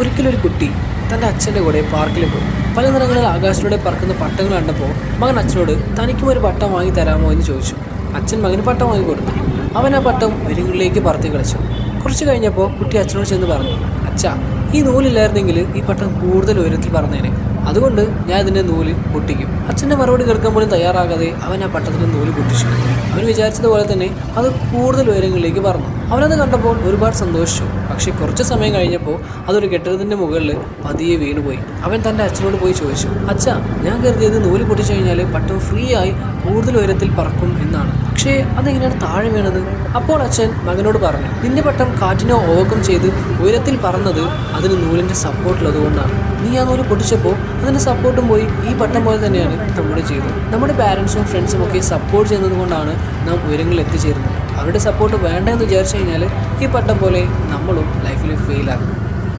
ഒരിക്കലൊരു കുട്ടി തന്റെ അച്ഛന്റെ കൂടെ പാർക്കിൽ പോയി. പല നിറങ്ങളിൽ ആകാശത്തിലൂടെ പറക്കുന്ന പട്ടങ്ങൾ കണ്ടപ്പോൾ മകൻ അച്ഛനോട് തനിക്കും ഒരു പട്ടം വാങ്ങി തരാമോ? എന്ന് ചോദിച്ചു. അച്ഛൻ മകന് പട്ടം വാങ്ങി കൊടുത്തു. അവൻ ആ പട്ടം ഉയരങ്ങളിലേക്ക് പറത്തി കളിച്ചു. കുറച്ച് കഴിഞ്ഞപ്പോൾ കുട്ടി അച്ഛനോട് ചെന്ന് പറഞ്ഞു അച്ഛ ഈ നൂലില്ലായിരുന്നെങ്കിൽ ഈ പട്ടം കൂടുതൽ ഉയരത്തിൽ പറന്നേനെ അതുകൊണ്ട് ഞാൻ ഇതിന്റെ നൂൽ പൊട്ടിക്കും. അച്ഛന്റെ മറുപടി കേൾക്കാൻ പോലും തയ്യാറാകാതെ അവൻ ആ പട്ടത്തിന്റെ നൂൽ പൊട്ടിച്ചു. അവൻ വിചാരിച്ചതുപോലെ തന്നെ അത് കൂടുതൽ ഉയരങ്ങളിലേക്ക് പറഞ്ഞു അവനത് കണ്ടപ്പോൾ ഒരുപാട് സന്തോഷിച്ചു. പക്ഷേ കുറച്ച് സമയം കഴിഞ്ഞപ്പോൾ അതൊരു കെട്ടിടത്തിന്റെ മുകളിൽ പതിയെ വീണുപോയി. അവൻ തന്റെ അച്ഛനോട് പോയി ചോദിച്ചു അച്ഛ ഞാൻ കരുതിയത് നൂൽ പൊട്ടിച്ചു കഴിഞ്ഞാൽ പട്ടം ഫ്രീ ആയി കൂടുതൽ ഉയരത്തിൽ പറക്കും എന്നാണ്. പക്ഷേ അതെങ്ങനെയാണ് താഴെ വീണത്? അപ്പോൾ അച്ഛൻ മകനോട് പറഞ്ഞു നിന്റെ പട്ടം കാറ്റിനോ ഓവർകം ചെയ്ത് ഉയരത്തിൽ പറന്നത് അതിന് നൂലിന്റെ സപ്പോർട്ടുള്ളത് നീ ആ നൂൽ പൊട്ടിച്ചപ്പോൾ അതിന്റെ സപ്പോർട്ടും പോയി. ഈ പട്ടം പോലെ തന്നെയാണ് നമ്മുടെ ജീവിതം. നമ്മുടെ പാരൻസും ഫ്രണ്ട്സും ഒക്കെ സപ്പോർട്ട് ചെയ്യുന്നത് കൊണ്ടാണ് നാം ഉയരങ്ങളിൽ എത്തിച്ചേരുന്നത്. അവരുടെ സപ്പോർട്ട് വേണ്ടെന്ന് വിചാരിച്ചു കഴിഞ്ഞാൽ ഈ പട്ടം പോലെ നമ്മളും ലൈഫിൽ ഫെയിലാകും